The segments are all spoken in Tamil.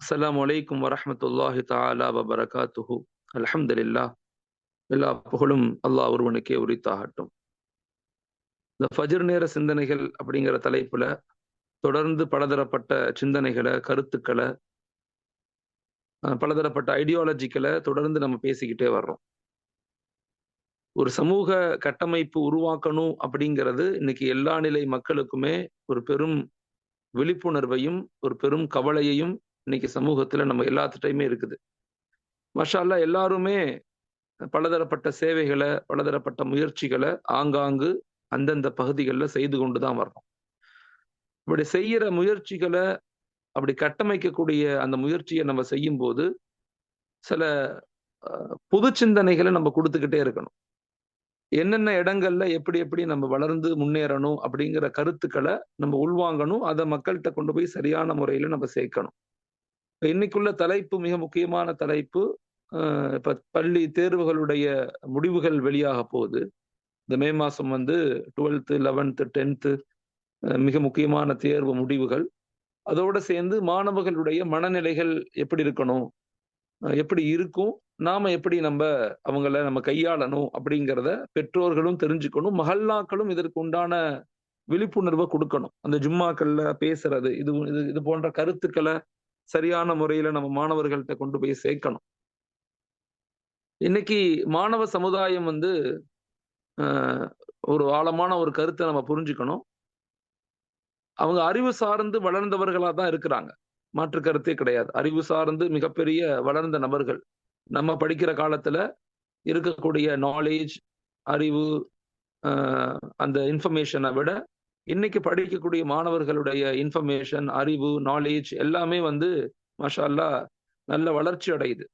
அஸ்லாம் வலைக்கும் வரமத்துல்லாஹி தாலா வபரகாத்துஹு. அலமதுல்லா எல்லா புகழும் அல்லாஹ் ஒருவனுக்கே உரித்தாகட்டும். இந்த ஃபஜிர் நேர சிந்தனைகள் அப்படிங்கிற தலைப்புல தொடர்ந்து பலதரப்பட்ட சிந்தனைகளை கருத்துக்களை அஹ், பலதரப்பட்ட ஐடியாலஜிக்களை தொடர்ந்து நம்ம பேசிக்கிட்டே வர்றோம். ஒரு சமூக கட்டமைப்பு உருவாக்கணும் அப்படிங்கிறது இன்னைக்கு எல்லா நிலை மக்களுக்குமே ஒரு பெரும் விழிப்புணர்வையும் ஒரு பெரும் கவலையையும் இன்னைக்கு சமூகத்துல நம்ம எல்லாத்துட்டையுமே இருக்குது. மஷால்லா எல்லாருமே பலதரப்பட்ட சேவைகளை பலதரப்பட்ட முயற்சிகளை ஆங்காங்கு அந்தந்த பகுதிகளில் செய்து கொண்டு தான் வரணும். இப்படி செய்யற முயற்சிகளை அப்படி கட்டமைக்கக்கூடிய அந்த முயற்சியை நம்ம செய்யும் போது சில புது சிந்தனைகளை நம்ம கொடுத்துக்கிட்டே இருக்கணும். என்னென்ன இடங்கள்ல எப்படி எப்படி நம்ம வளர்ந்து முன்னேறணும் அப்படிங்கிற கருத்துக்களை நம்ம உள்வாங்கணும். அதை மக்கள்கிட்ட கொண்டு போய் சரியான முறையில நம்ம சேர்க்கணும். இன்னைக்குள்ள தலைப்பு மிக முக்கியமான தலைப்பு அஹ், இப்ப பள்ளி தேர்வுகளுடைய முடிவுகள் வெளியாக போகுது. இந்த மே மாசம் வந்து டுவெல்த்து லெவன்த்து டென்த்து மிக முக்கியமான தேர்வு முடிவுகள். அதோட சேர்ந்து மாணவர்களுடைய மனநிலைகள் எப்படி இருக்கணும்? எப்படி இருக்கும்? நாம எப்படி நம்ம அவங்கள நம்ம கையாளணும் அப்படிங்கிறத பெற்றோர்களும் தெரிஞ்சுக்கணும். மஹல்லாக்களும் இதற்கு உண்டான விழிப்புணர்வை கொடுக்கணும். அந்த ஜும்மாக்கள்ல பேசுறது இது இது இது போன்ற கருத்துக்களை சரியான முறையில நம்ம மாணவர்கள்ட்ட கொண்டு போய் சேர்க்கணும். இன்னைக்கு மாணவ சமுதாயம் வந்து ஒரு ஆழமான ஒரு கருத்தை நம்ம புரிஞ்சுக்கணும். அவங்க அறிவு சார்ந்து வளர்ந்தவர்களா தான் இருக்கிறாங்க. மாற்று கருத்தே கிடையாது. அறிவு சார்ந்து மிகப்பெரிய வளர்ந்த நபர்கள். நம்ம படிக்கிற காலத்துல இருக்கக்கூடிய நாலேஜ் அறிவு அந்த இன்ஃபர்மேஷனை விட இன்னைக்கு படிக்கக்கூடிய மாணவர்களுடைய இன்ஃபர்மேஷன் அறிவு நாலேஜ் எல்லாமே வந்து மஷால்லா நல்ல வளர்ச்சி அடையுது.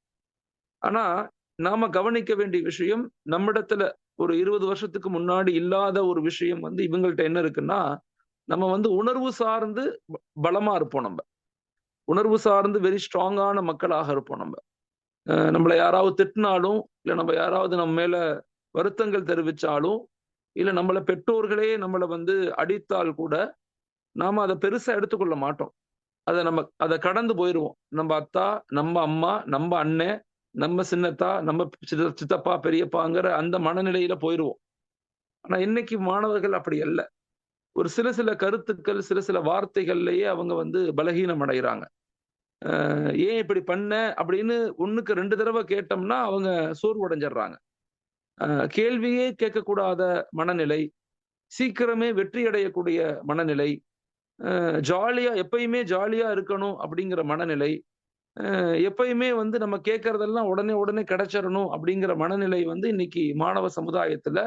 ஆனா நாம கவனிக்க வேண்டிய விஷயம் நம்மிடத்துல ஒரு இருபது வருஷத்துக்கு முன்னாடி இல்லாத ஒரு விஷயம் வந்து இவங்கள்ட்ட என்ன இருக்குன்னா நம்ம வந்து உணர்வு சார்ந்து ப- பலமா இருப்போம் நம்ம. உணர்வு சார்ந்து வெரி ஸ்ட்ராங்கான மக்களாக இருப்போம் நம்ம. அஹ் நம்மளை யாராவது திட்டினாலும் இல்லை நம்ம யாராவது நம்ம மேல வருத்தங்கள் தெரிவிச்சாலும் இல்லை நம்மளை பெற்றோர்களே நம்மளை வந்து அடித்தால் கூட நாம அதை பெருசா எடுத்துக்கொள்ள மாட்டோம். அதை நம்ம அதை கடந்து போயிடுவோம் நம்ம அத்தா நம்ம அம்மா நம்ம அண்ணன் நம்ம சின்னத்தா நம்ம சித்த- சித்தப்பா பெரியப்பாங்கிற அந்த மனநிலையில போயிடுவோம் ஆனா இன்னைக்கு மாணவர்கள் அப்படி அல்ல. ஒரு சில சில கருத்துக்கள் சில சில வார்த்தைகள்லயே அவங்க வந்து பலகீனம் அடைகிறாங்க. ஏன் இப்படி பண்ண அப்படின்னு ஒண்ணுக்கு ரெண்டு தடவை கேட்டோம்னா அவங்க சோர்வடைஞ்சிடுறாங்க. அஹ் கேள்வியே கேட்கக்கூடாத மனநிலை சீக்கிரமே வெற்றி அடையக்கூடிய மனநிலை ஜாலியா எப்பயுமே ஜாலியா இருக்கணும் அப்படிங்கிற மனநிலை எப்பயுமே வந்து நம்ம கேட்கறதெல்லாம் உடனே உடனே கிடைச்சிடணும் அப்படிங்கிற மனநிலை வந்து இன்னைக்கு மாணவ சமுதாயத்துல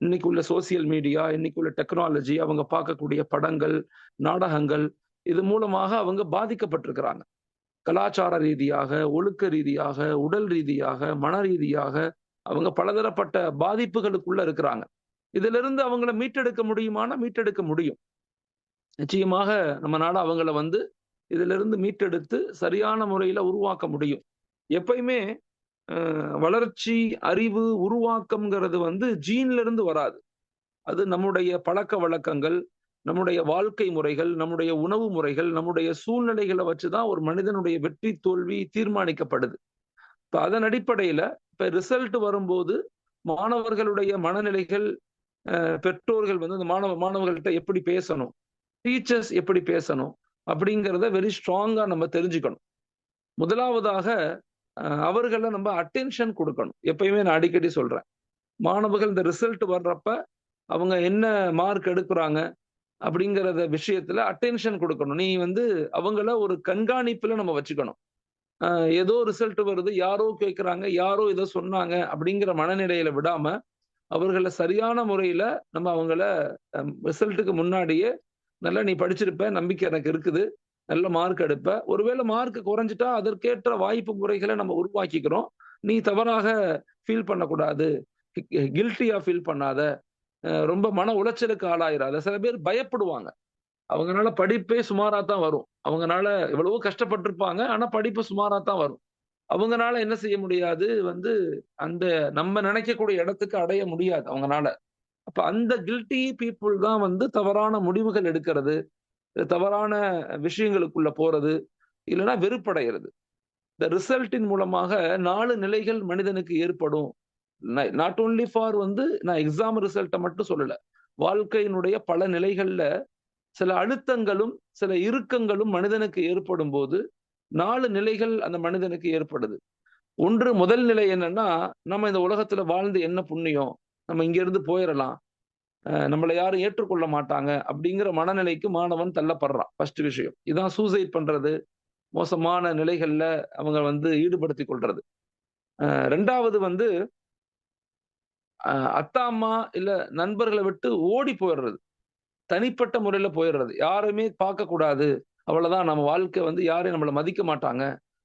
இன்னைக்கு உள்ள சோசியல் மீடியா இன்னைக்கு உள்ள டெக்னாலஜி அவங்க பார்க்கக்கூடிய படங்கள் நாடகங்கள் இது மூலமாக அவங்க பாதிக்கப்பட்டிருக்கிறாங்க. கலாச்சார ரீதியாக ஒழுக்க ரீதியாக உடல் ரீதியாக மன ரீதியாக அவங்க பலதரப்பட்ட பாதிப்புகளுக்குள்ள இருக்கிறாங்க. இதுல இருந்து அவங்கள மீட்டெடுக்க முடியுமானா மீட்டெடுக்க முடியும். நிச்சயமாக நம்மனால அவங்கள வந்து இதுல இருந்து மீட்டெடுத்து சரியான முறையில உருவாக்க முடியும். எப்பயுமே வளர்ச்சி அறிவு உருவாக்கம்ங்கிறது வந்து ஜீன்ல இருந்து வராது. அது நம்முடைய பழக்க வழக்கங்கள் நம்முடைய வாழ்க்கை முறைகள் நம்முடைய உணவு முறைகள் நம்முடைய சூழ்நிலைகளை வச்சுதான் ஒரு மனிதனுடைய வெற்றி தோல்வி தீர்மானிக்கப்படுது. இப்ப அதன் அடிப்படையில இப்ப ரிசல்ட் வரும்போது மாணவர்களுடைய மனநிலைகள் அஹ், பெற்றோர்கள் வந்து அந்த மாணவ மாணவர்கள்ட்ட எப்படி பேசணும்? டீச்சர்ஸ் எப்படி பேசணும்? அப்படிங்கிறத வெரி ஸ்ட்ராங்கா நம்ம தெரிஞ்சுக்கணும். முதலாவதாக அவர்களை நம்ம அட்டென்ஷன் கொடுக்கணும். எப்பயுமே நான் அடிக்கடி சொல்றேன். மாணவர்கள் இந்த ரிசல்ட் வர்றப்ப அவங்க என்ன மார்க் எடுக்கிறாங்க அப்படிங்கிறத விஷயத்துல அட்டென்ஷன் கொடுக்கணும். நீ வந்து அவங்கள ஒரு கண்காணிப்புல நம்ம வச்சுக்கணும். ஏதோ ரிசல்ட் வருது யாரோ கேட்குறாங்க யாரோ ஏதோ சொன்னாங்க அப்படிங்கிற மனநிலையில விடாம அவர்களை சரியான முறையில நம்ம அவங்கள ரிசல்ட்டுக்கு முன்னாடியே நல்லா நீ படிச்சிருப்ப நம்பிக்கை எனக்கு இருக்குது நல்ல மார்க் எடுப்ப. ஒருவேளை மார்க் குறைஞ்சிட்டா அதற்கேற்ற வாய்ப்பு முறைகளை நம்ம உருவாக்கிக்கிறோம். நீ தவறாக ஃபீல் பண்ணக்கூடாது கில்ட்டியா ஃபீல் பண்ணாத ரொம்ப மன உளைச்சலுக்கு ஆளாயிராத. சில பேர் பயப்படுவாங்க. அவங்கனால படிப்பே சுமாரா தான் வரும். அவங்கனால எவ்வளவோ கஷ்டப்பட்டிருப்பாங்க ஆனா படிப்பு சுமாரா தான் வரும். அவங்கனால என்ன செய்ய முடியாது? வந்து அந்த நம்ம நினைக்கக்கூடிய இடத்துக்கு அடைய முடியாது அவங்கனால. அப்ப அந்த கில்ட்டி பீப்புள் தான் வந்து தவறான முடிவுகள் எடுக்கிறது தவறான விஷயங்களுக்குள்ள போறது இல்லைன்னா வெறுப்படைகிறது இந்த ரிசல்ட்டின் மூலமாக நாலு நிலைகள் மனிதனுக்கு ஏற்படும். நாட் ஓன்லி ஃபார் வந்து நான் எக்ஸாம் ரிசல்ட்டை மட்டும் சொல்லலை வாழ்க்கையினுடைய பல நிலைகள்ல சில அழுத்தங்களும் சில இறுக்கங்களும் மனிதனுக்கு ஏற்படும் போது நாலு நிலைகள் அந்த மனிதனுக்கு ஏற்படுது. ஒன்று முதல் நிலை என்னன்னா நம்ம இந்த உலகத்துல வாழ்ந்து என்ன புண்ணியம்? நம்ம இங்க இருந்து போயிடலாம் நம்மளை யாரும் ஏற்றுக்கொள்ள மாட்டாங்க அப்படிங்கிற மனநிலைக்கு மாணவன் தள்ளப்படுறான். ஃபர்ஸ்ட் விஷயம். இதான் சூசைட் பண்றது. மோசமான நிலைகள்ல அவங்க வந்து ஈடுபடுத்தி கொள்றது. ரெண்டாவது வந்து அத்தா அம்மா இல்ல நண்பர்களை விட்டு ஓடி போயிடுறது தனிப்பட்ட முறையில போயிடுறது. யாருமே பார்க்க கூடாது அவ்வளவுதான். நம்ம வாழ்க்கை வந்து யாரையும் நம்மளை மதிக்க மாட்டாங்க.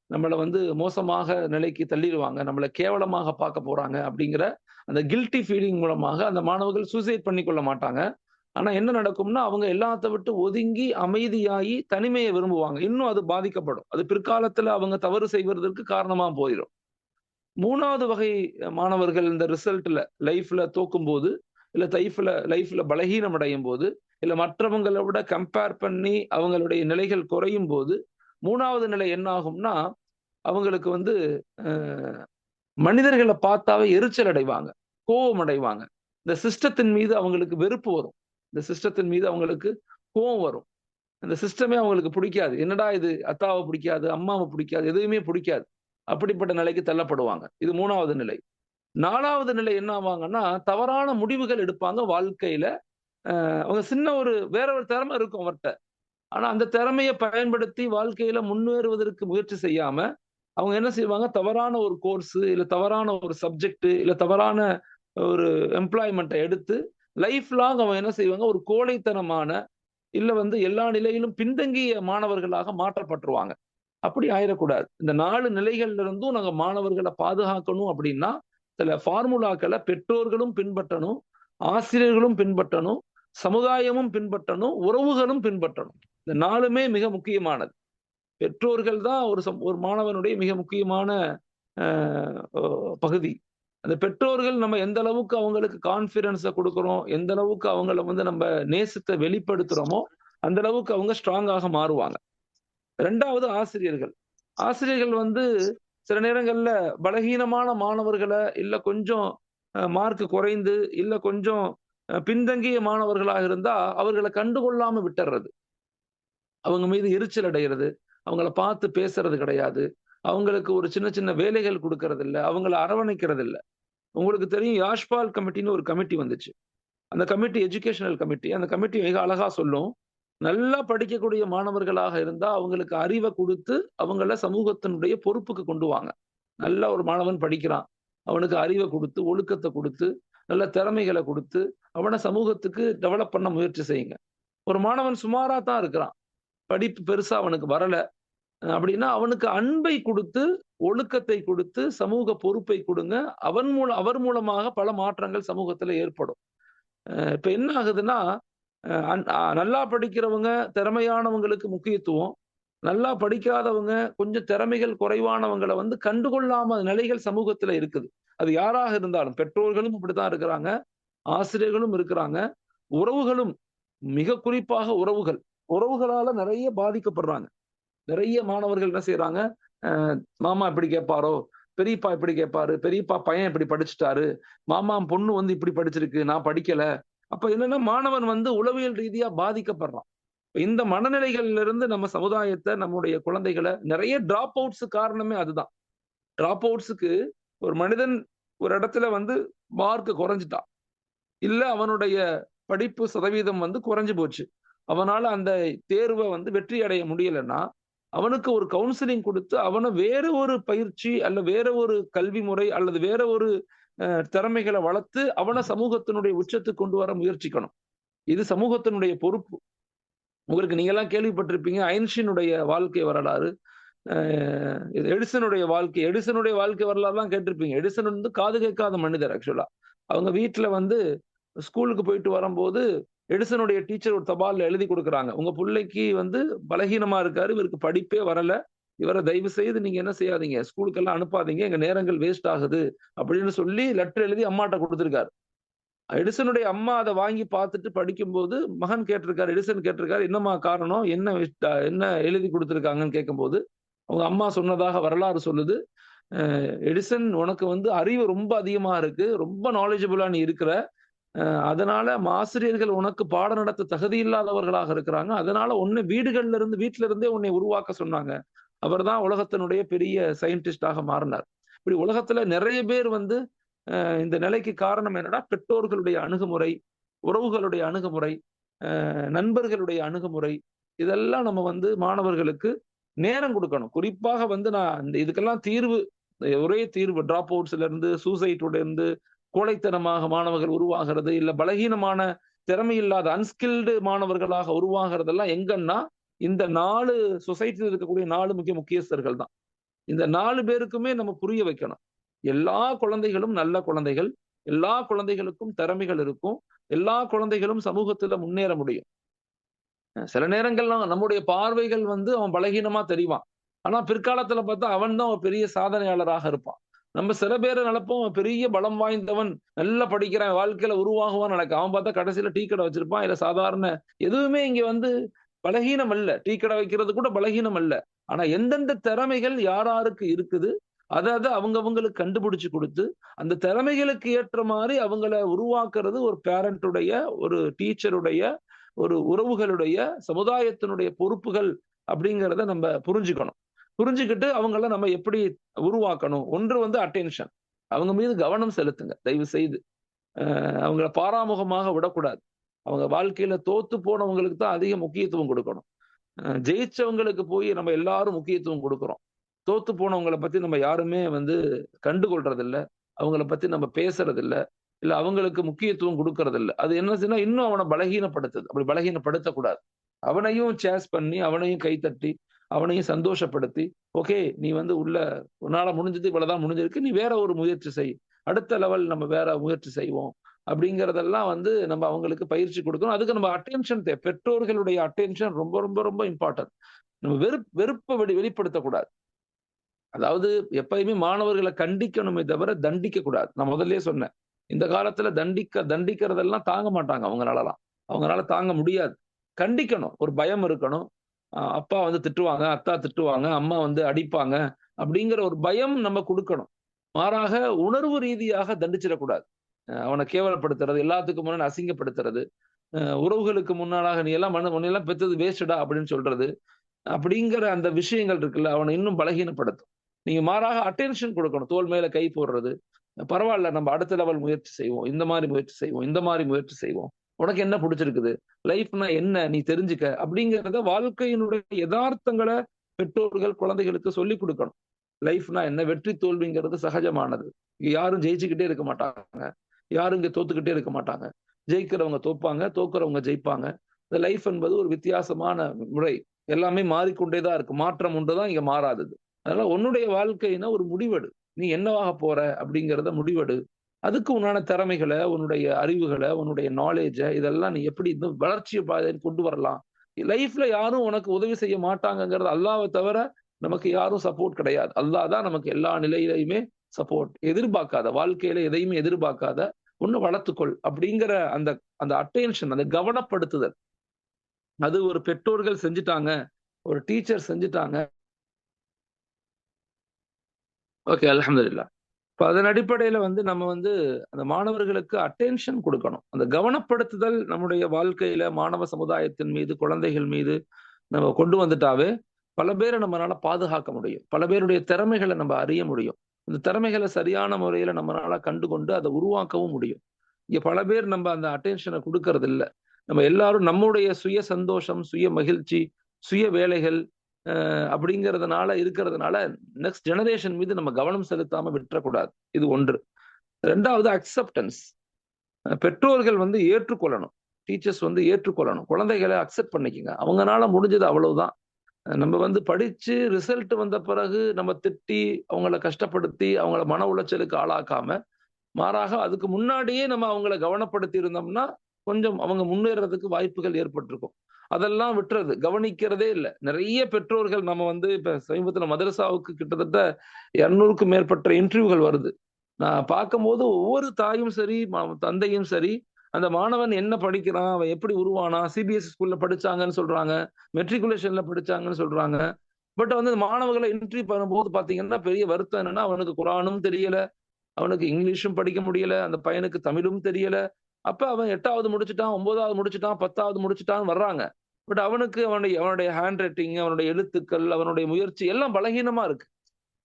நம்மளை வந்து மோசமாக நிலைக்கு தள்ளிடுவாங்க. நம்மளை கேவலமாக பார்க்க போறாங்க அப்படிங்கிற அந்த கில்ட்டி ஃபீலிங் மூலமாக அந்த மாணவர்கள் சூசைட் பண்ணி கொள்ள மாட்டாங்க. ஆனா என்ன நடக்கும்னா அவங்க எல்லாத்த விட்டு ஒதுங்கி அமைதியாகி தனிமையை விரும்புவாங்க. இன்னும் அது பாதிக்கப்படும். அது பிற்காலத்துல அவங்க தவறு செய்வதற்கு காரணமா போயிடும். மூணாவது வகை மாணவர்கள் இந்த ரிசல்ட்ல லைஃப்ல தோக்கும் போது இல்ல லைஃப்ல லைஃப்ல பலகீனம் அடையும் போது இல்ல மற்றவங்களை விட கம்பேர் பண்ணி அவங்களுடைய நிலைகள் குறையும் போது மூணாவது நிலை என்ன ஆகும்னா அவங்களுக்கு வந்து மனிதர்களை பார்த்தாவே எரிச்சல் அடைவாங்க கோபம் அடைவாங்க. இந்த சிஸ்டத்தின் மீது அவங்களுக்கு வெறுப்பு வரும். இந்த சிஸ்டத்தின் மீது அவங்களுக்கு கோபம் வரும். இந்த சிஸ்டமே அவங்களுக்கு பிடிக்காது. என்னடா இது? அத்தாவை பிடிக்காது அம்மாவை பிடிக்காது எதுவுமே பிடிக்காது. அப்படிப்பட்ட நிலைக்கு தள்ளப்படுவாங்க. இது மூணாவது நிலை. நாலாவது நிலை என்ன ஆவாங்கன்னா தவறான முடிவுகள் எடுப்பாங்க வாழ்க்கையில. அவங்க சின்ன ஒரு வேற ஒரு திறமை இருக்கும் அவர்கிட்ட. ஆனா அந்த திறமையை பயன்படுத்தி வாழ்க்கையில முன்னேறுவதற்கு முயற்சி செய்யாம அவங்க என்ன செய்வாங்க? தவறான ஒரு கோர்ஸ் இல்ல தவறான ஒரு சப்ஜெக்ட் இல்ல தவறான ஒரு எம்ப்ளாய்மெண்ட்டை எடுத்து லைஃப் லாங் அவங்க என்ன செய்வாங்க? ஒரு கோழைத்தனமான இல்ல வந்து எல்லா நிலையிலும் பின்தங்கிய மாணவர்களாக மாற்றப்பட்டுருவாங்க. அப்படி ஆயிடக்கூடாது இந்த நாலு நிலைகள்ல இருந்தும் நாங்க மாணவர்களை பாதுகாக்கணும் அப்படின்னா சில ஃபார்முலாக்களை பெற்றோர்களும் பின்பற்றணும் ஆசிரியர்களும் பின்பற்றணும் சமுதாயமும் பின்பற்றணும் உறவுகளும் பின்பற்றணும். இந்த நாலுமே மிக முக்கியமானது. பெற்றோர்கள் தான் ஒரு சம் ஒரு மாணவனுடைய மிக முக்கியமான பகுதி. அந்த பெற்றோர்கள் நம்ம எந்த அளவுக்கு அவங்களுக்கு கான்ஃபிடன்ஸை கொடுக்குறோம் எந்த அளவுக்கு அவங்கள வந்து நம்ம நேசத்தை வெளிப்படுத்துறோமோ அந்த அளவுக்கு அவங்க ஸ்ட்ராங்காக மாறுவாங்க. ரெண்டாவது ஆசிரியர்கள். ஆசிரியர்கள் வந்து சில நேரங்கள்ல பலகீனமான மாணவர்களை இல்ல கொஞ்சம் மார்க் குறைந்து இல்ல கொஞ்சம் பின்தங்கிய மாணவர்களாக இருந்தா அவர்களை கண்டுகொள்ளாம விட்டுறது. அவங்க மீது எரிச்சல் அடைகிறது அவங்கள பார்த்து பேசுறது கிடையாது. அவங்களுக்கு ஒரு சின்ன சின்ன வேலைகள் கொடுக்கறது இல்லை அவங்கள அரவணைக்கிறது இல்லை உங்களுக்கு தெரியும் யாஷ்பால் கமிட்டின்னு ஒரு கமிட்டி வந்துச்சு. அந்த கமிட்டி எஜுகேஷனல் கமிட்டி. அந்த கமிட்டி மிக அழகா சொல்லும். நல்லா படிக்கக்கூடிய மாணவர்களாக இருந்தா அவங்களுக்கு அறிவை கொடுத்து அவங்கள சமூகத்தினுடைய பொறுப்புக்கு கொண்டு வாங்க. நல்ல ஒரு மாணவன் படிக்கிறான். அவனுக்கு அறிவை கொடுத்து ஒழுக்கத்தை கொடுத்து நல்ல திறமைகளை கொடுத்து அவனை சமூகத்துக்கு டெவலப் பண்ண முயற்சி செய்யுங்க. ஒரு மாணவன் சுமாரா தான் இருக்கிறான். படிப்பு பெருசா அவனுக்கு வரல. அப்படின்னா அவனுக்கு அன்பை கொடுத்து ஒழுக்கத்தை கொடுத்து சமூக பொறுப்பை கொடுங்க. அவன் மூலம் அவர் மூலமாக பல மாற்றங்கள் சமூகத்துல ஏற்படும். இப்ப என்ன ஆகுதுன்னா நல்லா படிக்கிறவங்க திறமையானவங்களுக்கு முக்கியத்துவம். நல்லா படிக்காதவங்க கொஞ்சம் திறமைகள் குறைவானவங்களை வந்து கண்டுகொள்ளாம நிலைகள் சமூகத்துல இருக்குது. அது யாராக இருந்தாலும் பெற்றோர்களும் இப்படித்தான் இருக்கிறாங்க ஆசிரியர்களும் இருக்கிறாங்க. உறவுகளும் மிக குறிப்பாக உறவுகள். உறவுகளால நிறைய பாதிக்கப்படுறாங்க. நிறைய மாணவர்கள் என்ன செய்யறாங்க மாமா இப்படி கேட்பாரோ பெரியப்பா இப்படி கேட்பாரு பெரியப்பா பையன் இப்படி படிச்சுட்டாரு? மாமா பொண்ணு வந்து இப்படி படிச்சிருக்கு நான் படிக்கல. அப்ப என்னன்னா மாணவன் வந்து உளவியல் ரீதியா பாதிக்கப்படுறான். இந்த மனநிலைகள்ல இருந்து நம்ம சமுதாயத்தை நம்முடைய குழந்தைகளை நிறைய டிராப் அவுட்ஸ் காரணமே அதுதான். டிராப் அவுட்ஸுக்கு ஒரு மனிதன் ஒரு இடத்துல வந்து மார்க் குறைஞ்சிட்டான் இல்ல அவனுடைய படிப்பு சதவீதம் வந்து குறைஞ்சு போச்சு அவனால அந்த தேர்வை வந்து வெற்றி அடைய முடியலன்னா அவனுக்கு ஒரு கவுன்சிலிங் கொடுத்து அவனை வேற ஒரு பயிற்சி அல்ல வேற ஒரு கல்வி முறை அல்லது வேற ஒரு திறமைகளை வளர்த்து அவனை சமூகத்தினுடைய உச்சத்துக்கு கொண்டு வர முயற்சிக்கணும். இது சமூகத்தினுடைய பொறுப்பு. உங்களுக்கு நீங்க எல்லாம் கேள்விப்பட்டிருப்பீங்க ஐன்ஷினுடைய வாழ்க்கை வரலாறு எடிசனுடைய வாழ்க்கை எடிசனுடைய வாழ்க்கை வரலாறுலாம் கேட்டிருப்பீங்க. எடிசன் வந்து காது கேட்காத மனிதர் ஆக்சுவலா அவங்க வீட்டுல வந்து ஸ்கூலுக்கு போயிட்டு வரும்போது எடிசனுடைய டீச்சர் ஒரு தபால்ல எழுதி கொடுக்குறாங்க. உங்க பிள்ளைக்கு வந்து பலகீனமா இருக்காரு இவருக்கு படிப்பே வரல. இவரை தயவு செய்து நீங்க என்ன செய்யாதீங்க. ஸ்கூலுக்கெல்லாம் அனுப்பாதீங்க. எங்க நேரங்கள் வேஸ்ட் ஆகுது. அப்படின்னு சொல்லி லெட்டர் எழுதி அம்மாட்ட கொடுத்துருக்காரு. எடிசனுடைய அம்மா அதை வாங்கி பார்த்துட்டு படிக்கும்போது மகன் கேட்டிருக்காரு எடிசன் கேட்டிருக்காரு என்னம்மா காரணம்? என்ன என்ன எழுதி கொடுத்துருக்காங்கன்னு கேட்கும்போது அவங்க அம்மா சொன்னதாக வரலாறு சொல்லுது. எடிசன் உனக்கு வந்து அறிவு ரொம்ப அதிகமாக இருக்கு ரொம்ப நாலேஜபிளா நீ இருக்கிற. அதனால ஆசிரியர்கள் உனக்கு பாடம் நடத்த தகுதி இல்லாதவர்களாக இருக்கிறாங்க. அதனால உன்னை வீடுகள்ல இருந்து வீட்டுல இருந்தே உன்னை உருவாக்க சொன்னாங்க. அவர் தான் உலகத்தினுடைய பெரிய சயின்டிஸ்டாக மாறினார். இப்படி உலகத்துல நிறைய பேர் வந்து இந்த நிலைக்கு காரணம் என்னன்னா பெற்றோர்களுடைய அணுகுமுறை உறவுகளுடைய அணுகுமுறை அஹ் நண்பர்களுடைய அணுகுமுறை இதெல்லாம் நம்ம வந்து மாணவர்களுக்கு நேரம் கொடுக்கணும். குறிப்பாக வந்து நான் இந்த இதுக்கெல்லாம் தீர்வு ஒரே தீர்வு டிராப் அவுட்ஸ்ல இருந்து சூசைட்டோட இருந்து கோழைத்தனமாக மாணவர்கள் உருவாகிறது இல்ல பலகீனமான திறமை இல்லாத அன்ஸ்கில்டு மாணவர்களாக உருவாகிறதெல்லாம் எங்கன்னா இந்த நாலு சொசைட்டியில் இருக்கக்கூடிய நாலு முக்கிய முக்கியஸ்தர்கள் தான். இந்த நாலு பேருக்குமே நம்ம புரிய வைக்கணும். எல்லா குழந்தைகளும் நல்ல குழந்தைகள் எல்லா குழந்தைகளுக்கும் திறமைகள் இருக்கும் எல்லா குழந்தைகளும் சமூகத்துல முன்னேற முடியும். சில நேரங்கள்ல நம்முடைய பார்வைகள் வந்து அவன் பலகீனமா தெரிவான். ஆனா பிற்காலத்துல பார்த்தா அவன் தான் பெரிய சாதனையாளராக இருப்பான். நம்ம சில பேரை நினைப்போம் அவன் பெரிய பலம் வாய்ந்தவன் நல்லா படிக்கிறான் வாழ்க்கையில உருவாகுவான் நடக்க அவன் பார்த்தா கடைசியில டீ கடை வச்சிருப்பான். இல்ல சாதாரண எதுவுமே இங்க வந்து பலகீனம் அல்ல டீ கடை வைக்கிறது கூட பலகீனம் அல்ல ஆனா எந்தெந்த திறமைகள் யாராருக்கு இருக்குது அதை அதை கண்டுபிடிச்சு கொடுத்து அந்த திறமைகளுக்கு ஏற்ற மாதிரி அவங்கள உருவாக்குறது ஒரு பேரண்ட்டுடைய ஒரு டீச்சருடைய ஒரு உறவுகளுடைய சமுதாயத்தினுடைய பொறுப்புகள் அப்படிங்கிறத நம்ம புரிஞ்சுக்கணும். புரிஞ்சுக்கிட்டு அவங்கள நம்ம எப்படி உருவாக்கணும்? ஒன்று வந்து அட்டென்ஷன் அவங்க மீது கவனம் செலுத்துங்க. தயவு செய்து அவங்கள பாராமுகமாக விடக்கூடாது. அவங்க வாழ்க்கையில தோத்து போனவங்களுக்கு தான் அதிக முக்கியத்துவம் கொடுக்கணும். அஹ் ஜெயிச்சவங்களுக்கு போய் நம்ம எல்லாரும் முக்கியத்துவம் கொடுக்குறோம். தோத்து போனவங்களை பத்தி நம்ம யாருமே வந்து கண்டுகொள்றது இல்ல அவங்கள பத்தி நம்ம பேசுறதில்ல. இல்ல அவங்களுக்கு முக்கியத்துவம் கொடுக்கறது இல்லை அது என்ன செய்யணும் இன்னும் அவனை பலகீனப்படுத்துது. அப்படி பலகீனப்படுத்தக்கூடாது. அவனையும் சேஸ் பண்ணி அவனையும் கைத்தட்டி அவனையும் சந்தோஷப்படுத்தி ஓகே நீ வந்து உள்ள உன்னால முடிஞ்சது இவ்வளவுதான் முடிஞ்சிருக்கு. நீ வேற ஒரு முயற்சி செய். அடுத்த லெவல் நம்ம வேற முயற்சி செய்வோம். அப்படிங்கிறதெல்லாம் வந்து நம்ம அவங்களுக்கு பயிற்சி கொடுக்கணும். அதுக்கு நம்ம அட்டென்ஷன் தேவை. பெற்றோர்களுடைய அட்டென்ஷன் ரொம்ப ரொம்ப ரொம்ப இம்பார்ட்டன்ட் நம்ம வெறுப் வெறுப்பை வெளி வெளிப்படுத்தக்கூடாது. அதாவது எப்பயுமே மாணவர்களை கண்டிக்கணுமே தவிர தண்டிக்க கூடாது. நான் முதல்ல சொன்னேன். இந்த காலத்துல தண்டிக்க தண்டிக்கிறதெல்லாம் தாங்க மாட்டாங்க அவங்களாலலாம். அவங்களால தாங்க முடியாது. கண்டிக்கணும். ஒரு பயம் இருக்கணும். அப்பா வந்து திட்டுவாங்க அத்தா திட்டுவாங்க அம்மா வந்து அடிப்பாங்க அப்படிங்கிற ஒரு பயம் நம்ம கொடுக்கணும். மாறாக உணர்வு ரீதியாக தண்டிச்சிடக்கூடாது அவனை கேவலப்படுத்துறது எல்லாத்துக்கும் முன்னாடி அசிங்கப்படுத்துறது உறவுகளுக்கு முன்னாளாக நீ எல்லாம் மன உன்னையெல்லாம் பெற்றது வேஸ்டடா அப்படின்னு சொல்றது அப்படிங்கிற அந்த விஷயங்கள் இருக்குல்ல அவனை இன்னும் பலகீனப்படுத்தும். நீங்க மாறாக அட்டென்ஷன் கொடுக்கணும். தோல் மேல கை போடுறது. பரவாயில்ல நம்ம அடுத்த லெவல் முயற்சி செய்வோம். இந்த மாதிரி முயற்சி செய்வோம். இந்த மாதிரி முயற்சி செய்வோம். உனக்கு என்ன பிடிச்சிருக்குது? லைஃப்னா என்ன? நீ தெரிஞ்சுக்க. அப்படிங்கிறத வாழ்க்கையினுடைய யதார்த்தங்களை பெற்றோர்கள் குழந்தைகளுக்கு சொல்லி கொடுக்கணும். லைஃப்னா என்ன? வெற்றி தோல்விங்கிறது சகஜமானது. இங்க யாரும் ஜெயிச்சுக்கிட்டே இருக்க மாட்டாங்க. யாரும் இங்க தோத்துக்கிட்டே இருக்க மாட்டாங்க. ஜெயிக்கிறவங்க தோப்பாங்க தோக்குறவங்க ஜெயிப்பாங்க. இந்த லைஃப் என்பது ஒரு வித்தியாசமான முறை. எல்லாமே மாறிக்கொண்டே தான் இருக்கு. மாற்றம் ஒன்றுதான் இங்க மாறாதது. அதனால உன்னுடைய வாழ்க்கைனா ஒரு முடிவெடு. நீ என்னவாக போற அப்படிங்கிறத முடிவெடு. அதுக்கு உன்னான திறமைகளை உன்னுடைய அறிவுகளை உன்னுடைய நாலேஜை இதெல்லாம் நீ எப்படி இந்த வளர்ச்சியை பாதையில் கொண்டு வரலாம். லைஃப்ல யாரும் உனக்கு உதவி செய்ய மாட்டாங்கங்கிறது அல்லாவை தவிர நமக்கு யாரும் சப்போர்ட் கிடையாது. அல்லாஹ் தான் நமக்கு எல்லா நிலையிலையுமே சப்போர்ட் எதிர்பார்க்காத வாழ்க்கையில எதையுமே எதிர்பார்க்காத ஒண்ணு வளர்த்துக்கொள் அப்படிங்கிற அந்த அந்த அட்டென்ஷன் அந்த கவனப்படுத்துதல். அது ஒரு பெற்றோர்கள் செஞ்சுட்டாங்க ஒரு டீச்சர் செஞ்சுட்டாங்க ஓகே அலமதுல்லா இப்போ அதன் அடிப்படையில் வந்து நம்ம வந்து அந்த மாணவர்களுக்கு அட்டென்ஷன் கொடுக்கணும். அந்த கவனப்படுத்துதல் நம்முடைய வாழ்க்கையில மாணவ சமுதாயத்தின் மீது குழந்தைகள் மீது நம்ம கொண்டு வந்துட்டாவே பல பேரை நம்மளால பாதுகாக்க முடியும். பல பேருடைய திறமைகளை நம்ம அறிய முடியும். இந்த திறமைகளை சரியான முறையில நம்மளால கண்டுகொண்டு அதை உருவாக்கவும் முடியும். இங்க பல பேர் நம்ம அந்த அட்டென்ஷனை கொடுக்கறது இல்லை நம்ம எல்லாரும் நம்முடைய சுய சந்தோஷம் சுய மகிழ்ச்சி சுய வேலைகள் அப்படிங்கிறதுனால இருக்கிறதுனால நெக்ஸ்ட் ஜெனரேஷன் மீது நம்ம கவனம் செலுத்தாம விட்டுறக்கூடாது. இது ஒன்று. ரெண்டாவது அக்செப்டன்ஸ் பெற்றோர்கள் வந்து ஏற்றுக்கொள்ளணும். டீச்சர்ஸ் வந்து ஏற்றுக்கொள்ளணும். குழந்தைகளை அக்செப்ட் பண்ணிக்கோங்க. அவங்கனால முடிஞ்சது அவ்வளவுதான். நம்ம வந்து படிச்சு ரிசல்ட் வந்த பிறகு நம்ம திட்டி அவங்கள கஷ்டப்படுத்தி அவங்கள மன உளைச்சலுக்கு ஆளாக்காம மாறாக அதுக்கு முன்னாடியே நம்ம அவங்கள கவனப்படுத்தி இருந்தோம்னா கொஞ்சம் அவங்க முன்னேறதுக்கு வாய்ப்புகள் ஏற்பட்டிருக்கும். அதெல்லாம் விட்டுறது. கவனிக்கிறதே இல்லை. நிறைய பெற்றோர்கள் நம்ம வந்து இப்ப சமீபத்தில் மதரசாவுக்கு கிட்டத்தட்ட இரநூறுக்கும் மேற்பட்ட இன்டர்வியூகள் வருது. நான் பார்க்கும்போது ஒவ்வொரு தாயும் சரி தந்தையும் சரி அந்த மாணவன் என்ன படிக்கிறான் அவன் எப்படி உருவானா சிபிஎஸ்சி ஸ்கூல்ல படிச்சாங்கன்னு சொல்றாங்க மெட்ரிகுலேஷன்ல படிச்சாங்கன்னு சொல்றாங்க. பட் வந்து மாணவர்களை என்ட்ரி பண்ணும்போது பாத்தீங்கன்னா பெரிய வருத்தம் என்னன்னா அவனுக்கு குரானும் தெரியல அவனுக்கு இங்கிலீஷும் படிக்க முடியல அந்த பையனுக்கு தமிழும் தெரியல. அப்ப அவன் எட்டாவது முடிச்சுட்டான் ஒன்பதாவது முடிச்சுட்டான் பத்தாவது முடிச்சுட்டான்னு வர்றாங்க. பட் அவனுக்கு அவனுடைய அவனுடைய ஹேண்ட் ரைட்டிங் அவனுடைய எழுத்துக்கள் அவனுடைய முயற்சி எல்லாம் பலகீனமா இருக்கு.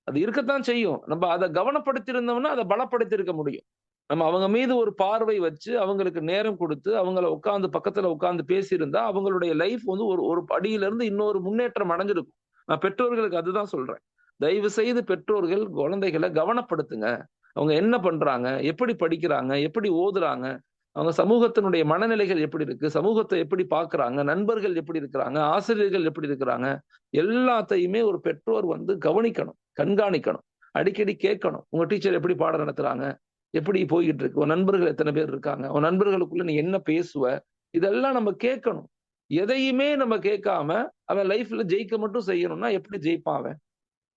அது இருக்கத்தான் செய்யும். நம்ம அதை கவனப்படுத்தியிருந்தோம்னா அதை பலப்படுத்தியிருக்க முடியும். நம்ம அவங்க மீது ஒரு பார்வை வச்சு அவங்களுக்கு நேரம் கொடுத்து அவங்கள உட்காந்து பக்கத்துல உட்காந்து பேசியிருந்தா அவங்களுடைய லைஃப் வந்து ஒரு ஒரு படியில இருந்து இன்னொரு முன்னேற்றம் அடைஞ்சிருக்கும். நான் பெற்றோர்களுக்கு அதுதான் சொல்றேன். தயவு செய்து பெற்றோர்கள் குழந்தைகளை கவனப்படுத்துங்க. அவங்க என்ன பண்றாங்க? எப்படி படிக்கிறாங்க? எப்படி ஓதுறாங்க? அவங்க சமூகத்தினுடைய மனநிலைகள் எப்படி இருக்கு? சமூகத்தை எப்படி பார்க்கறாங்க? நண்பர்கள் எப்படி இருக்கிறாங்க? ஆசிரியர்கள் எப்படி இருக்கிறாங்க? எல்லாத்தையுமே ஒரு பெற்றோர் வந்து கவனிக்கணும் கண்காணிக்கணும் அடிக்கடி கேட்கணும். உங்க டீச்சர் எப்படி பாடம் நடத்துறாங்க? எப்படி போய்கிட்டு இருக்கு? உன் நண்பர்கள் எத்தனை பேர் இருக்காங்க? உன் நண்பர்களுக்குள்ள நீ என்ன பேசுவ? இதெல்லாம் நம்ம கேட்கணும். எதையுமே நம்ம கேட்காம அவன் லைஃப்ல ஜெயிக்க மட்டும் செய்யணும்னா எப்படி ஜெயிப்பான் அவன்?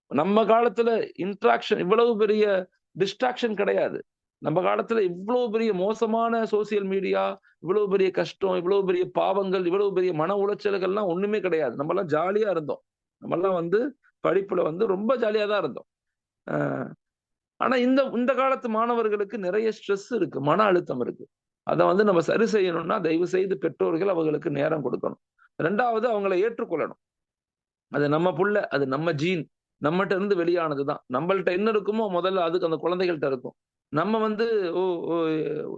நம்ம காலத்துல இன்ட்ராக்ஷன் இவ்வளவு பெரிய டிஸ்ட்ராக்ஷன் கிடையாது. நம்ம காலத்துல இவ்வளவு பெரிய மோசமான சோசியல் மீடியா இவ்வளவு பெரிய கஷ்டம் இவ்வளவு பெரிய பாவங்கள் இவ்வளவு பெரிய மன உளைச்சல்கள்லாம் ஒண்ணுமே கிடையாது. நம்ம எல்லாம் ஜாலியா இருந்தோம். நம்ம எல்லாம் வந்து படிப்புல வந்து ரொம்ப ஜாலியா தான் இருந்தோம். ஆஹ் ஆனா இந்த இந்த காலத்து மாணவர்களுக்கு நிறைய ஸ்ட்ரெஸ் இருக்கு மன அழுத்தம் இருக்கு. அதை வந்து நம்ம சரி செய்யணும்னா தயவு செய்து பெற்றோர்கள் அவங்களுக்கு நேரம் கொடுக்கணும். ரெண்டாவது அவங்கள ஏற்றுக்கொள்ளணும். அது நம்ம புள்ள அது நம்ம ஜீன் நம்மகிட்ட இருந்து வெளியானதுதான். நம்மள்ட்ட என்ன இருக்குமோ முதல்ல அதுக்கு அந்த குழந்தைகள்கிட்ட இருக்கும். நம்ம வந்து ஓ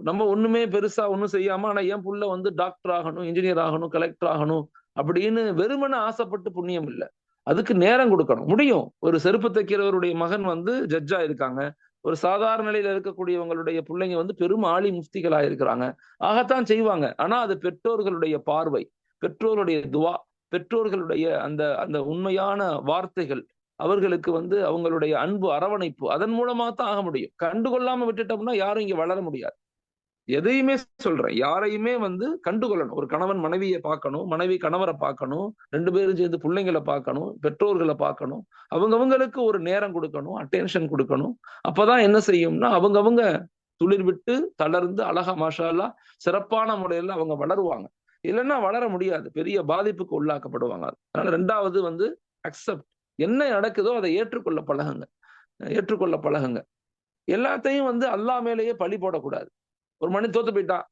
நம்ம ஒண்ணுமே பெருசா ஒண்ணும் செய்யாம ஆனா என் புள்ள வந்து டாக்டர் ஆகணும் இன்ஜினியர் ஆகணும் கலெக்டர் ஆகணும் அப்படின்னு வெறுமனே ஆசைப்பட்டு புண்ணியம் இல்லை. அதுக்கு நேரம் கொடுக்கணும். முடியும். ஒரு செருப்பு தைக்கிறவருடைய மகன் வந்து ஜட்ஜா இருக்காங்க ஒரு சாதாரண நிலையில இருக்கக்கூடியவங்களுடைய பிள்ளைங்க வந்து பெரும் ஆளி முஃப்திகளா இருக்கிறாங்க ஆகத்தான் செய்வாங்க. ஆனா அது பெற்றோர்களுடைய பார்வை பெற்றோருடைய துவா பெற்றோர்களுடைய அந்த அந்த உண்மையான வார்த்தைகள் அவர்களுக்கு வந்து அவங்களுடைய அன்பு அரவணைப்பு அதன் மூலமா தான் ஆக முடியும். கண்டுகொள்ளாம விட்டுட்டோம்னா யாரும் இங்க வளர முடியாது. எதையுமே சொல்றேன். யாரையுமே வந்து கண்டுகொள்ளணும். ஒரு கணவன் மனைவியை பார்க்கணும் மனைவி கணவரை பார்க்கணும் ரெண்டு பேரும் சேர்ந்து பிள்ளைங்களை பார்க்கணும் பெற்றோர்களை பார்க்கணும் அவங்கவுங்களுக்கு ஒரு நேரம் கொடுக்கணும் அட்டென்ஷன் கொடுக்கணும். அப்பதான் என்ன செய்யும்னா அவங்கவுங்க துளிர் விட்டு தளர்ந்து அழகா மாஷாலா சிறப்பான முறையில அவங்க வளருவாங்க. இல்லைன்னா வளர முடியாது. பெரிய பாதிப்புக்கு உள்ளாக்கப்படுவாங்க. அதனால ரெண்டாவது வந்து அக்செப்ட் என்ன நடக்குதோ அதை ஏற்றுக்கொள்ள பழகுங்க. ஏற்றுக்கொள்ள பழகுங்க. எல்லாத்தையும் வந்து அல்லா மேலேயே பழி போடக்கூடாது. ஒரு மணி தோத்து போயிட்டான்.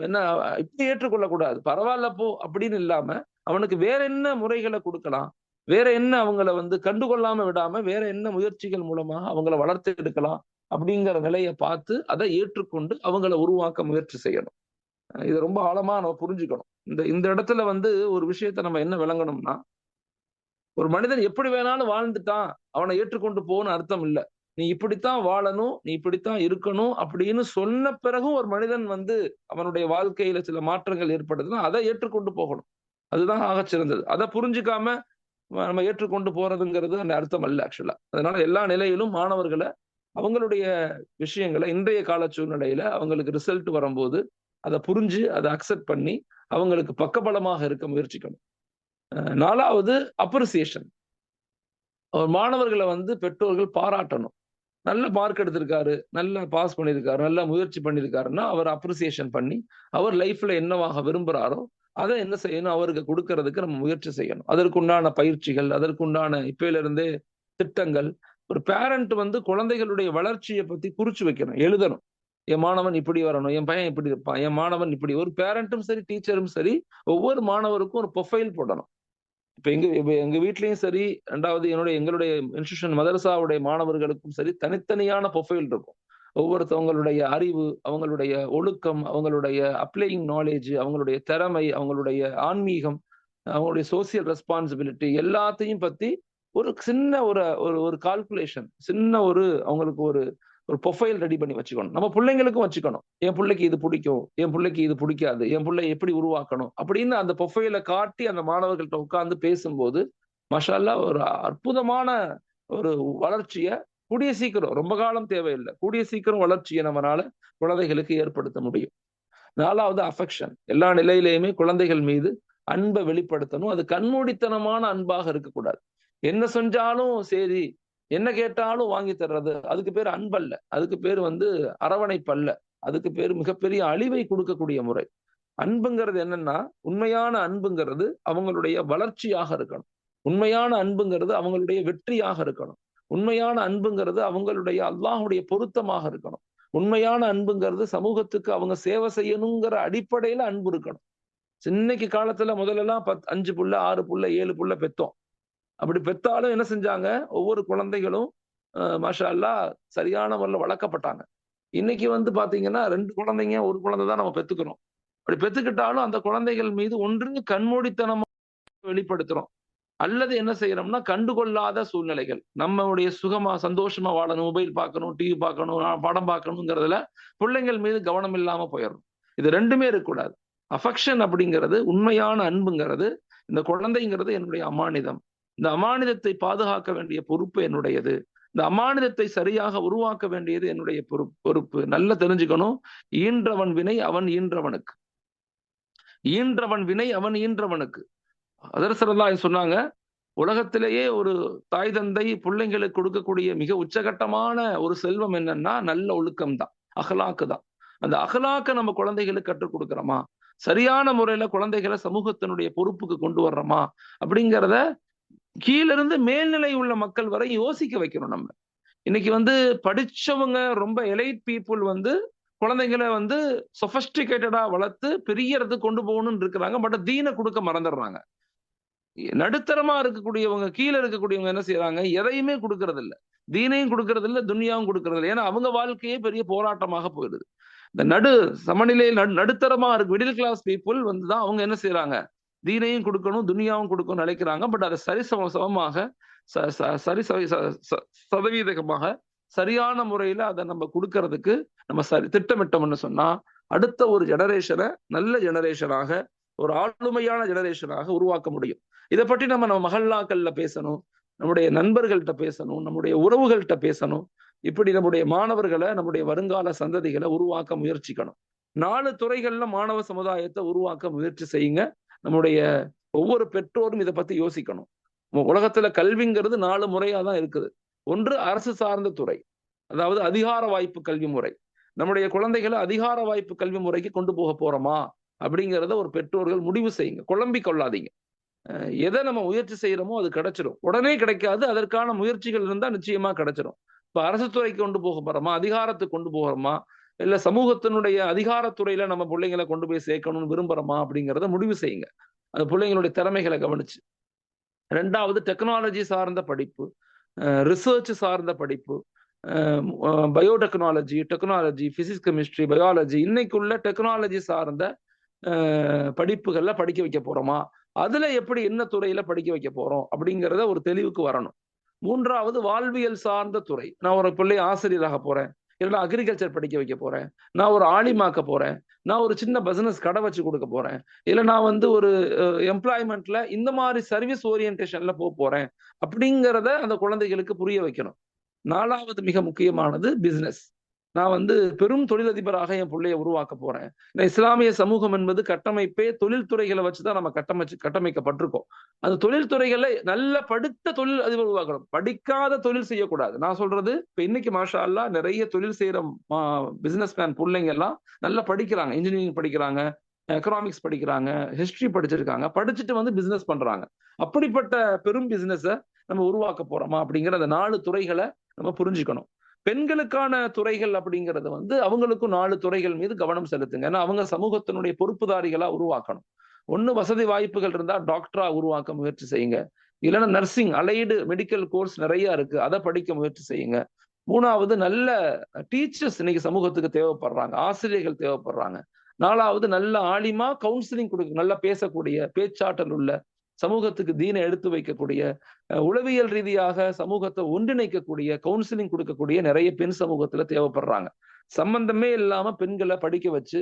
என்ன இப்படி ஏற்றுக்கொள்ள கூடாது பரவாயில்ல போ அப்படின்னு இல்லாம அவனுக்கு வேற என்ன முறைகளை கொடுக்கலாம்? வேற என்ன அவங்கள வந்து கண்டுகொள்ளாம விடாம வேற என்ன முயற்சிகள் மூலமாக அவங்கள வளர்த்து எடுக்கலாம்? அப்படிங்கிற நிலையை பார்த்து அதை ஏற்றுக்கொண்டு அவங்கள உருவாக்க முயற்சி செய்யணும். அஹ் இது ரொம்ப ஆழமா நம்ம புரிஞ்சுக்கணும். இந்த இந்த இடத்துல வந்து ஒரு விஷயத்த நம்ம என்ன விளங்கணும்னா ஒரு மனிதன் எப்படி வேணாலும் வாழ்ந்துட்டான் அவனை ஏற்றுக்கொண்டு போகணும்னு அர்த்தம் இல்ல. நீ இப்படித்தான் வாழணும் நீ இப்படித்தான் இருக்கணும் அப்படின்னு சொன்ன பிறகும் ஒரு மனிதன் வந்து அவனுடைய வாழ்க்கையில சில மாற்றங்கள் ஏற்படுதுன்னா அதை ஏற்றுக்கொண்டு போகணும். அதுதான் ஆக சிறந்தது. அதை புரிஞ்சுக்காம நம்ம ஏற்றுக்கொண்டு போறதுங்கிறது அந்த அர்த்தம் அல்ல ஆக்சுவலா அதனால எல்லா நிலையிலும் மாணவர்களை அவங்களுடைய விஷயங்களை இன்றைய கால சூழ்நிலையில அவங்களுக்கு ரிசல்ட் வரும்போது அதை புரிஞ்சு அதை அக்செப்ட் பண்ணி அவங்களுக்கு பக்கபலமாக இருக்க முயற்சிக்கணும். நாலாவது அப்ரிசியேஷன் மாணவர்களை வந்து பெற்றோர்கள் பாராட்டணும். நல்ல மார்க் எடுத்திருக்காரு நல்லா பாஸ் பண்ணியிருக்காரு நல்லா முயற்சி பண்ணியிருக்காருன்னா அவர் அப்ரிசியேஷன் பண்ணி அவர் லைஃப்ல என்னவாக விரும்புறாரோ அதை என்ன செய்யணும் அவருக்கு கொடுக்கறதுக்கு நம்ம முயற்சி செய்யணும். அதற்குண்டான பயிற்சிகள் அதற்குண்டான இப்பையிலிருந்தே திட்டங்கள் ஒரு பேரண்ட் வந்து குழந்தைகளுடைய வளர்ச்சியை பத்தி குறிச்சு வைக்கணும் எழுதணும். என் மாணவன் இப்படி வரணும் என் பையன் இப்படி இருப்பான் என் மாணவன் இப்படி ஒரு பேரண்ட்டும் சரி டீச்சரும் சரி ஒவ்வொரு மாணவருக்கும் ஒரு ப்ரொஃபைல் போடணும். இப்ப எங்க இப்ப எங்க வீட்லயும் சரி ரெண்டாவது என்னுடைய எங்களுடைய இன்ஸ்டியூஷன் மதரசாவுடைய மாணவர்களுக்கும் சரி தனித்தனியான ப்ரொஃபைல் இருக்கும். ஒவ்வொருத்தவங்களுடைய அறிவு அவங்களுடைய ஒழுக்கம் அவங்களுடைய அப்ளையிங் நாலேஜ் அவங்களுடைய திறமை அவங்களுடைய ஆன்மீகம் அவங்களுடைய சோசியல் ரெஸ்பான்சிபிலிட்டி எல்லாத்தையும் பத்தி ஒரு சின்ன ஒரு ஒரு ஒரு கால்குலேஷன் சின்ன ஒரு அவங்களுக்கு ஒரு ஒரு ப்ரொஃபைல் ரெடி பண்ணி வச்சுக்கணும். நம்ம பிள்ளைங்களுக்கும் வச்சுக்கணும். என் பிள்ளைக்கு இது பிடிக்கும். என் பிள்ளைக்கு இது பிடிக்காது. என் பிள்ளை எப்படி உருவாக்கணும்? அப்படின்னு அந்த ப்ரொஃபைலை காட்டி அந்த மாணவர்கள்ட்ட உட்கார்ந்து பேசும்போது மஷாலா ஒரு அற்புதமான ஒரு வளர்ச்சியை கூடிய சீக்கிரம் ரொம்ப காலம் தேவையில்லை. கூடிய சீக்கிரம் வளர்ச்சியை நம்மளால குழந்தைகளுக்கு ஏற்படுத்த முடியும். நாலாவது அஃபெக்ஷன் எல்லா நிலையிலையுமே குழந்தைகள் மீது அன்பை வெளிப்படுத்தணும். அது கண்மூடித்தனமான அன்பாக இருக்கக்கூடாது. என்ன செஞ்சாலும் சரி என்ன கேட்டாலும் வாங்கி தர்றது. அதுக்கு பேர் அன்பல்ல. அதுக்கு பேர் வந்து அரவணைப்பல்ல. அதுக்கு பேர் மிகப்பெரிய அழிவை கொடுக்கக்கூடிய முறை. அன்புங்கிறது என்னன்னா உண்மையான அன்புங்கிறது அவங்களுடைய வளர்ச்சியாக இருக்கணும். உண்மையான அன்புங்கிறது அவங்களுடைய வெற்றியாக இருக்கணும். உண்மையான அன்புங்கிறது அவங்களுடைய அல்லாஹுடைய பொருத்தமாக இருக்கணும். உண்மையான அன்புங்கிறது சமூகத்துக்கு அவங்க சேவை செய்யணுங்கிற அடிப்படையில அன்பு இருக்கணும். இன்னைக்கு காலத்துல முதல்ல எல்லாம் பத் அஞ்சு புள்ள ஆறு புள்ள ஏழு புள்ள பெத்தோம். அப்படி பெத்தாலும் என்ன செஞ்சாங்க? ஒவ்வொரு குழந்தைகளும் மாஷா அல்லா சரியான முறையில் வளர்க்கப்பட்டாங்க. இன்னைக்கு வந்து பாத்தீங்கன்னா ரெண்டு குழந்தைங்க ஒரு குழந்தை தான் நம்ம பெத்துக்கிறோம் அப்படி பெத்துக்கிட்டாலும் அந்த குழந்தைகள் மீது ஒன்று கண்மூடித்தனமா வெளிப்படுத்துறோம். அல்லது என்ன செய்யறோம்னா கண்டுகொள்ளாத சூழ்நிலைகள். நம்மளுடைய சுகமா சந்தோஷமா வாழணும் மொபைல் பார்க்கணும் டிவி பார்க்கணும் படம் பார்க்கணுங்கிறதுல பிள்ளைங்கள் மீது கவனம் இல்லாம போயிடணும். இது ரெண்டுமே இருக்கக்கூடாது. அஃபெக்ஷன் அப்படிங்கிறது உண்மையான அன்புங்கிறது இந்த குழந்தைங்கிறது என்னுடைய அமானிதம். இந்த அமானிதத்தை பாதுகாக்க வேண்டிய பொறுப்பு என்னுடையது. இந்த அமானிதத்தை சரியாக உருவாக்க வேண்டியது என்னுடைய பொறுப்பு பொறுப்பு. நல்லா தெரிஞ்சுக்கணும். ஈன்றவன் வினை அவன் ஈன்றவனுக்கு. ஈன்றவன் வினை அவன் ஈன்றவனுக்கு. அதரசரல்லா சொன்னாங்க உலகத்திலேயே ஒரு தாய் தந்தை பிள்ளைங்களுக்கு கொடுக்கக்கூடிய மிக உச்சகட்டமான ஒரு செல்வம் என்னன்னா நல்ல ஒழுக்கம் தான். அகலாக்கு தான். அந்த அகலாக்க நம்ம குழந்தைகளுக்கு கற்றுக் கொடுக்குறோமா? சரியான முறையில குழந்தைகளை சமூகத்தினுடைய பொறுப்புக்கு கொண்டு வர்றோமா? அப்படிங்கிறத கீழிருந்து மேல்நிலை உள்ள மக்கள் வரை யோசிக்க வைக்கணும் நம்ம. இன்னைக்கு வந்து படிச்சவங்க ரொம்ப எலைட் பீப்புள் வந்து குழந்தைங்களை வந்து சொஃபஸ்டிகேட்டடா வளர்த்து பெரிய இடத்துக்கு கொண்டு போகணும்னு இருக்கிறாங்க. பட் தீனை கொடுக்க மறந்துடுறாங்க. நடுத்தரமா இருக்கக்கூடியவங்க கீழே இருக்கக்கூடியவங்க என்ன செய்யறாங்க எதையுமே கொடுக்கறது இல்லை தீனையும் கொடுக்கறது இல்லை துன்யாவும் கொடுக்கறது இல்லை ஏன்னா அவங்க வாழ்க்கையே பெரிய போராட்டமாக போயிடுது. இந்த நடு சமநிலை நடுத்தரமா இருக்கு மிடில் கிளாஸ் பீப்புள் வந்து தான் அவங்க என்ன செய்யறாங்க தீனையும் கொடுக்கணும் துனியாவும் கொடுக்கணும்னு நினைக்கிறாங்க. பட் அதை சரி சம சமமாக சரி சதவீதமாக சரியான முறையில அதை நம்ம கொடுக்கறதுக்கு நம்ம சரி திட்டமிட்டோம்னு சொன்னா அடுத்த ஒரு ஜெனரேஷனை நல்ல ஜெனரேஷனாக ஒரு ஆளுமையான ஜெனரேஷனாக உருவாக்க முடியும். இதை பற்றி நம்ம நம்ம மகல்லாக்கள்ல பேசணும் நம்முடைய நண்பர்கள்ட்ட பேசணும் நம்முடைய உறவுகள்கிட்ட பேசணும். இப்படி நம்முடைய மாணவர்களை நம்முடைய வருங்கால சந்ததிகளை உருவாக்க முயற்சிக்கணும். நாலு துறைகள்ல மாணவ சமுதாயத்தை உருவாக்க முயற்சி செய்யுங்க. நம்முடைய ஒவ்வொரு பெற்றோரும் இதை பத்தி யோசிக்கணும். உலகத்துல கல்விங்கிறது நாலு முறையா தான் இருக்குது. ஒன்று அரசு சார்ந்த துறை அதாவது அதிகார வாய்ப்பு கல்வி முறை. நம்முடைய குழந்தைகளை அதிகார வாய்ப்பு கல்வி முறைக்கு கொண்டு போக போறோமா? அப்படிங்கிறத ஒரு பெற்றோர்கள் முடிவு செய்யுங்க. குழம்பி கொள்ளாதீங்க. எதை நம்ம முயற்சி செய்யறோமோ அது கிடைச்சிடும் உடனே கிடைக்காது அதற்கான முயற்சிகள் இருந்தா நிச்சயமா கிடைச்சிடும் இப்ப அரசு துறைக்கு கொண்டு போக போறோமா? அதிகாரத்துக்கு கொண்டு போகிறோமா இல்ல சமூகத்தினுடைய அதிகாரத்துறையில நம்ம பிள்ளைங்களை கொண்டு போய் சேர்க்கணும்னு விரும்புறோமா அப்படிங்கிறத முடிவு செய்யுங்க. அந்த பிள்ளைங்களுடைய திறமைகளை கவனிச்சு. ரெண்டாவது டெக்னாலஜி சார்ந்த படிப்பு ரிசர்ச் சார்ந்த படிப்பு biotechnology technology physics chemistry biology இன்னைக்குள்ள டெக்னாலஜி சார்ந்த படிப்புகள்ல படிக்க வைக்க போறோமா? அதுல எப்படி என்ன துறையில படிக்க வைக்க போறோம்? அப்படிங்கிறத ஒரு தெளிவுக்கு வரணும். மூன்றாவது வாழ்வியல் சார்ந்த துறை. நான் ஒரு பிள்ளை ஆசிரியராக போறேன். இல்லைன்னா அக்ரிகல்ச்சர் படிக்க வைக்க போறேன். நான் ஒரு ஆலிமாக்க போறேன். நான் ஒரு சின்ன பிசினஸ் கடை வச்சு கொடுக்க போறேன். இல்ல நான் வந்து ஒரு எம்ப்ளாய்மெண்ட்ல இந்த மாதிரி சர்வீஸ் ஓரியன்டேஷன்ல போக போறேன். அப்படிங்கிறத அந்த குழந்தைகளுக்கு புரிய வைக்கணும். நாலாவது மிக முக்கியமானது பிசினஸ் நான் வந்து பெரும் தொழிலதிபராக என் பிள்ளைய உருவாக்க போறேன். இந்த இஸ்லாமிய சமூகம் என்பது கட்டமைப்பே தொழில்துறைகளை வச்சுதான் நம்ம கட்டமைச்சு கட்டமைக்கப்பட்டிருக்கோம். அந்த தொழில்துறைகளை நல்ல படித்த தொழில் அதிபர் உருவாக்கணும். படிக்காத தொழில் செய்யக்கூடாது. நான் சொல்றது இப்ப இன்னைக்கு மாஷா அல்லா நிறைய தொழில் செய்யற பிசினஸ் மேன் பிள்ளைங்க எல்லாம் நல்லா படிக்கிறாங்க. இன்ஜினியரிங் படிக்கிறாங்க எக்கனாமிக்ஸ் படிக்கிறாங்க ஹிஸ்டரி படிச்சிருக்காங்க. படிச்சுட்டு வந்து பிசினஸ் பண்றாங்க. அப்படிப்பட்ட பெரும் பிசினஸ நம்ம உருவாக்க போறோமா அப்படிங்கிற அந்த நாலு துறைகளை நம்ம புரிஞ்சுக்கணும். பெண்களுக்கான துறைகள் அப்படிங்கிறது வந்து அவங்களுக்கும் நாலு துறைகள் மீது கவனம் செலுத்துங்க. ஏன்னா அவங்க சமூகத்தினுடைய பொறுப்புதாரிகளா உருவாக்கணும். ஒண்ணு வசதி வாய்ப்புகள் இருந்தா டாக்டரா உருவாக்க முயற்சி செய்யுங்க. இல்லைன்னா நர்சிங் அலைடு மெடிக்கல் கோர்ஸ் நிறைய இருக்கு. அதை படிக்க முயற்சி செய்யுங்க. மூணாவது நல்ல டீச்சர்ஸ் இன்னைக்கு சமூகத்துக்கு தேவைப்படுறாங்க. ஆசிரியர்கள் தேவைப்படுறாங்க. நாலாவது நல்ல ஆலிமா கவுன்சிலிங் கொடுக்க நல்லா பேசக்கூடிய பேச்சாற்றல் உள்ள சமூகத்துக்கு தீனை எடுத்து வைக்கக்கூடிய உளவியல் ரீதியாக சமூகத்தை ஒன்றிணைக்கக்கூடிய கவுன்சிலிங் கொடுக்கக்கூடிய நிறைய பெண் சமூகத்துல தேவைப்படுறாங்க. சம்பந்தமே இல்லாம பெண்களை படிக்க வச்சு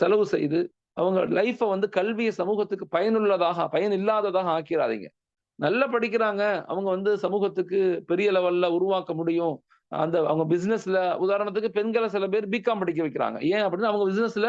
செலவு செய்து அவங்க லைஃப்பை வந்து கல்வியை சமூகத்துக்கு பயனுள்ளதாக பயன் இல்லாததாக ஆக்கிறாதீங்க நல்லா படிக்கிறாங்க அவங்க வந்து சமூகத்துக்கு பெரிய லெவல்ல உருவாக்க முடியும். அந்த அவங்க பிசினஸ்ல உதாரணத்துக்கு பெண்களை சில பேர் பிகாம் படிக்க வைக்கிறாங்க. ஏன் அப்படின்னா அவங்க பிசினஸ்ல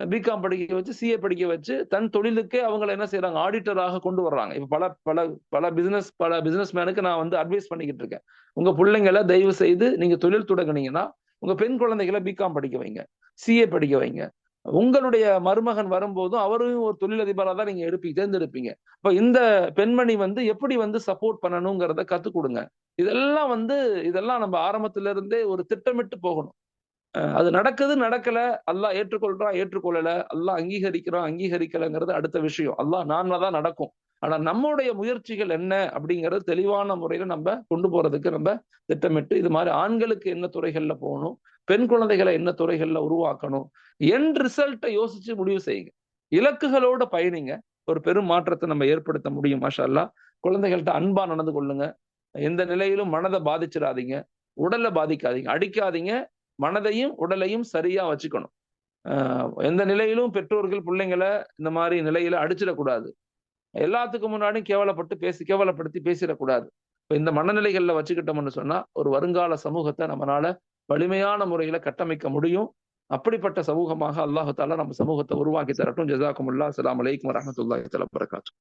பிகாம் படிக்க வச்சு சிஏ படிக்க வச்சு தன் தொழிலுக்கே அவங்களை என்ன செய்யறாங்க ஆடிட்டராக கொண்டு வர்றாங்க. இப்ப பல பல பல பிசினஸ் பல பிசினஸ் மேனுக்கு நான் வந்து அட்வைஸ் பண்ணிக்கிட்டு இருக்கேன். உங்க பிள்ளைங்களை தயவு செய்து நீங்க தொழில் தொடங்குனீங்கன்னா உங்க பெண் குழந்தைகளை பிகாம் படிக்க வைங்க. சிஏ படிக்க வைங்க. உங்களுடைய மருமகன் வரும்போதும் அவரும் ஒரு தொழிலதிபராக தான் நீங்க எடுப்பி தேர்ந்தெடுப்பீங்க. இப்போ இந்த பெண்மணி வந்து எப்படி வந்து சப்போர்ட் பண்ணணுங்கிறத கத்துக் கொடுங்க. இதெல்லாம் வந்து இதெல்லாம் நம்ம ஆரம்பத்துல இருந்தே ஒரு திட்டமிட்டு போகணும். அது நடக்குது நடக்கல அல்லாஹ் ஏற்றுக்கொள்றான் ஏற்றுக்கொள்ளல அல்லாஹ் அங்கீகரிக்கிறான் அங்கீகரிக்கலங்கிறது அடுத்த விஷயம். அல்லாஹ் நான்ல தான் நடக்கும். ஆனா நம்முடைய முயற்சிகள் என்ன அப்படிங்கிறது தெளிவான முறையில நம்ம கொண்டு போறதுக்கு நம்ம திட்டமிட்டு இது மாதிரி ஆண்களுக்கு என்ன துறைகள்ல போகணும் பெண் குழந்தைகளை என்ன துறைகள்ல உருவாக்கணும் என் ரிசல்ட்டை யோசிச்சு முடிவு செய்யுங்க. இலக்குகளோட பயணிங்க. ஒரு பெரும் மாற்றத்தை நம்ம ஏற்படுத்த முடியும் மாஷா குழந்தைகள்கிட்ட அன்பா நடந்து கொள்ளுங்க. எந்த நிலையிலும் மனதை பாதிச்சிடாதீங்க. உடலை பாதிக்காதீங்க. அடிக்காதீங்க. மனதையும் உடலையும் சரியா வச்சுக்கணும். எந்த நிலையிலும் பெற்றோர்கள் பிள்ளைங்களை இந்த மாதிரி நிலையில அடிச்சிடக்கூடாது. எல்லாத்துக்கும் முன்னாடியும் கேவலப்பட்டு பேசி கேவலப்படுத்தி பேசிடக்கூடாது. இப்போ இந்த மனநிலைகள்ல வச்சுக்கிட்டோம்னு சொன்னா ஒரு வருங்கால சமூகத்தை நம்மளால வலிமையான முறையில கட்டமைக்க முடியும். அப்படிப்பட்ட சமூகமாக அல்லாஹால நம்ம சமூகத்தை உருவாக்கி தரட்டும். ஜசாக்குமுல்லா அஸ்லாம் வலைக்கம் வரமத்துல்லாஹி தலா வரகாத்து